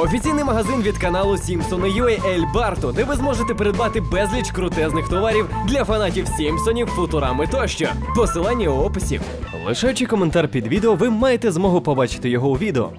Офіційний магазин від каналу Simpson.ua Ель Барто, де ви зможете придбати безліч крутезних товарів для фанатів Сімпсонів, Футурами тощо. Посилання у описі. Лишаючи коментар під відео, ви маєте змогу побачити його у відео.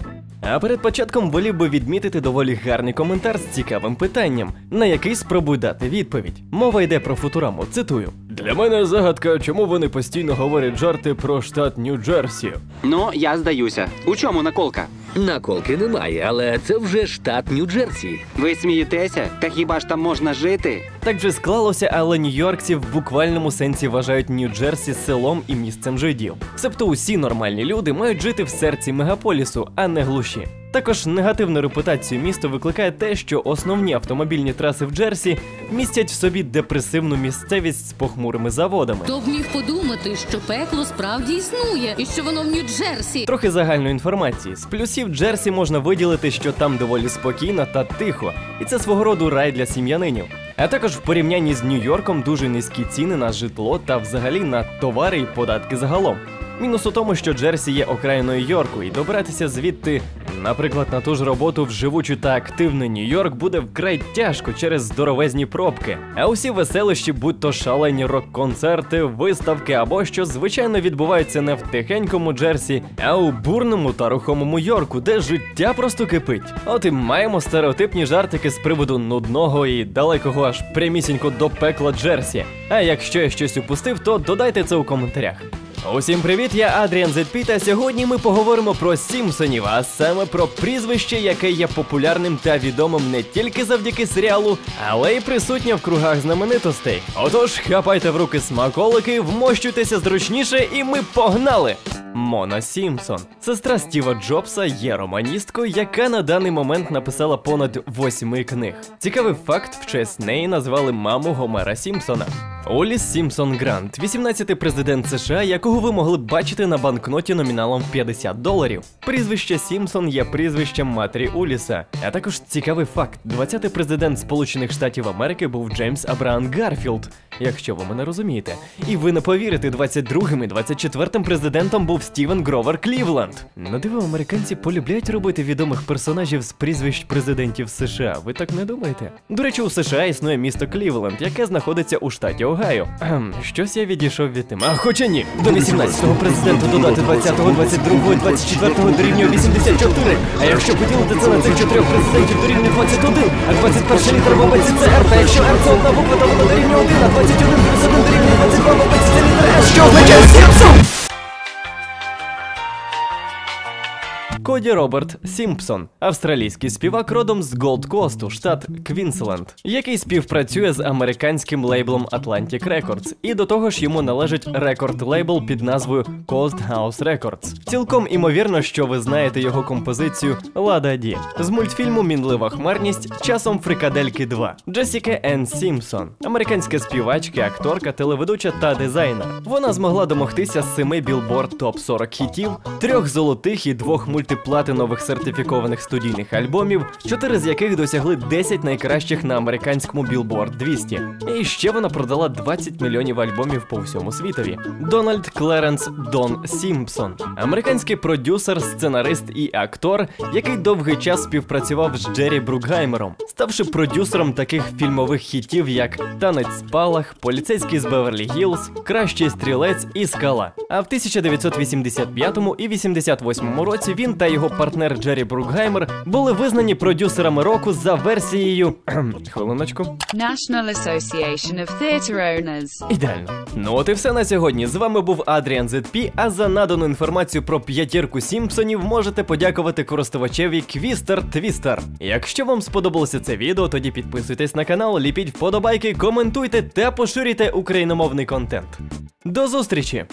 А перед початком волів би відмітити доволі гарний коментар з цікавим питанням, на який спробуй дати відповідь. Мова йде про Футураму, цитую. Для мене загадка, чому вони постійно говорять жарти про штат Нью-Джерсі. Ну, я здаюся. У чому наколка? Наколки немає, але це вже штат Нью-Джерсі. Ви смієтеся? Та хіба ж там можна жити? Так же склалося, але нью-йоркці в буквальному сенсі вважають Нью-Джерсі селом і місцем жидів. Себто усі нормальні люди мають жити в серці мегаполісу, а не глуші. Також негативну репутацію міста викликає те, що основні автомобільні траси в Джерсі містять в собі депресивну місцевість з похмурими заводами. Хто б міг подумати, що пекло справді існує, і що воно в Нью-Джерсі? Трохи загальної інформації. З плюсів Джерсі можна виділити, що там доволі спокійно та тихо, і це свого роду рай для сім'янинів. А також в порівнянні з Нью-Йорком дуже низькі ціни на житло та взагалі на товари і податки загалом. Мінус у тому, що Джерсі є окраїною Йорку, і добратися звідти, наприклад, на ту ж роботу в живучий та активний Нью-Йорк буде вкрай тяжко через здоровезні пробки. А усі веселищі, будь то шалені рок-концерти, виставки або що, звичайно, відбуваються не в тихенькому Джерсі, а у бурному та рухомому Йорку, де життя просто кипить. От і маємо стереотипні жартики з приводу нудного і далекого аж прямісінько до пекла Джерсі. А якщо я щось упустив, то додайте це у коментарях. Усім привіт, я Адріан Зетпі, та сьогодні ми поговоримо про Сімпсонів, а саме про прізвище, яке є популярним та відомим не тільки завдяки серіалу, але й присутнє в кругах знаменитостей. Отож, хапайте в руки смаколики, вмощуйтеся зручніше, і ми погнали! Мона Сімпсон, сестра Стіва Джобса, є романісткою, яка на даний момент написала понад восьми книг. Цікавий факт: в честь неї назвали маму Гомера Сімпсона. Оліс Сімпсон Грант, 18-й президент США, якого ви могли б бачити на банкноті номіналом 50 доларів. Прізвище Сімпсон є прізвищем матері Уліса. А також цікавий факт: 20-й президент Сполучених Штатів Америки був Джеймс Абраам Гарфілд, якщо ви мене розумієте. І ви не повірите, 22-м і 24-м президентом був Стівен Гровер Клівленд. На диво американці полюбляють робити відомих персонажів з прізвищ президентів США. Ви так не думаєте? До речі, у США існує місто Клівленд, яке знаходиться у штаті Огайо. Кхем, Щось я відійшов від теми. А хоча ні. До 18-го президента додати 20-го, 22-го, 24-го дорівнює 84. А якщо поділити це на цих чотирьох президентів дорівнює 21, а 21 літера в обиці це R, та якщо R це одна буква, то вона дорівнює 1, а 21 плюс 1 дорівнює 22 в обиці це літера S, що означає Сімпсон! Коді Роберт Сімпсон, австралійський співак родом з Голд Косту, штат Квінсленд, який співпрацює з американським лейблом Atlantic Records, і до того ж йому належить рекорд лейбл під назвою Coast House Records. Цілком імовірно, що ви знаєте його композицію Лада Ді з мультфільму Мінлива хмарність часом Фрикадельки 2. Джесіка Енн Сімпсон, американська співачка, акторка, телеведуча та дизайнер. Вона змогла домогтися семи білборд топ 40 хітів, трьох золотих і двох мультиплатинових сертифікованих студійних альбомів, чотири з яких досягли 10 найкращих на американському Billboard 200. І ще вона продала 20 мільйонів альбомів по всьому світові. Дональд Клеренс Дон Сімпсон, американський продюсер, сценарист і актор, який довгий час співпрацював з Джері Брукгаймером, ставши продюсером таких фільмових хітів, як Танець спалах, Поліцейський з Беверлі Гілз, Кращий стрілець і Скала. А в 1985 і 88 році він та його партнер Джері Брукгаймер були визнані продюсерами року за версією. Хвилиночку. National Association of Theatre Owners. Ідеально. Ну от і все на сьогодні. З вами був Адріан ZP, а за надану інформацію про п'ятірку Сімпсонів можете подякувати користувачеві Квістер Твістер. Якщо вам сподобалося це відео, тоді підписуйтесь на канал, ліпіть вподобайки, коментуйте та поширюйте україномовний контент. До зустрічі!